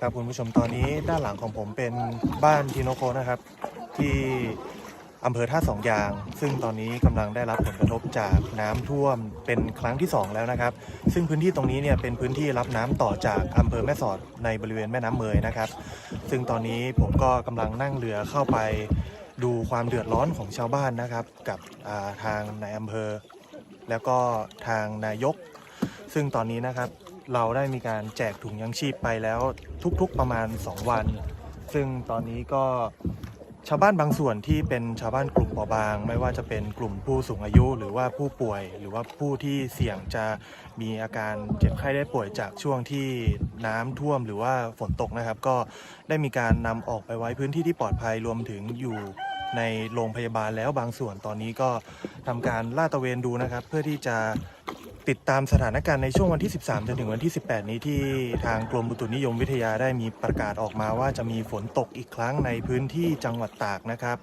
ครับคุณผู้ชมตอนนี้ด้านหลังของผมเป็นบ้านทีโนโคนะครับ ที่อำเภอท่าสองยาง ซึ่งตอนนี้กำลังได้รับผลกระทบจากน้ำท่วมเป็นครั้งที่สองแล้วนะครับ ซึ่งพื้นที่ตรงนี้เนี่ยเป็นพื้นที่รับน้ำต่อจากอำเภอแม่สอดในบริเวณแม่น้ำเมยนะครับ ซึ่งตอนนี้ผมก็กำลังนั่งเรือเข้าไปดูความเดือดร้อนของชาวบ้านนะครับ กับอ่าทางนายอำเภอ แล้วก็ทางนายก ซึ่งตอนนี้นะครับ เราได้มีการแจกถุงยังชีพไปแล้วทุกๆประมาณ 2 วัน ซึ่งตอนนี้ก็ชาวบ้านบางส่วนที่เป็นชาวบ้านกลุ่มเปราะบาง ไม่ว่าจะเป็นกลุ่มผู้สูงอายุ หรือว่าผู้ป่วย หรือว่าผู้ที่เสี่ยงจะมีอาการเจ็บไข้ได้ป่วยจากช่วงที่น้ำท่วมหรือว่าฝนตกนะครับ ก็ได้มีการนำออกไปไว้พื้นที่ที่ปลอดภัยรวมถึงอยู่ในโรงพยาบาลแล้วบางส่วนตอนนี้ก็ทำการลาดตระเวนดูนะครับ เพื่อที่จะ ติดตามสถานการณ์ในช่วงวันที่ 13 จนถึงวันที่ 18 นี้ที่ทางกรมอุตุนิยมวิทยาได้มีประกาศออกมาว่าจะมีฝนตกอีกครั้งในพื้นที่จังหวัดตากนะครับ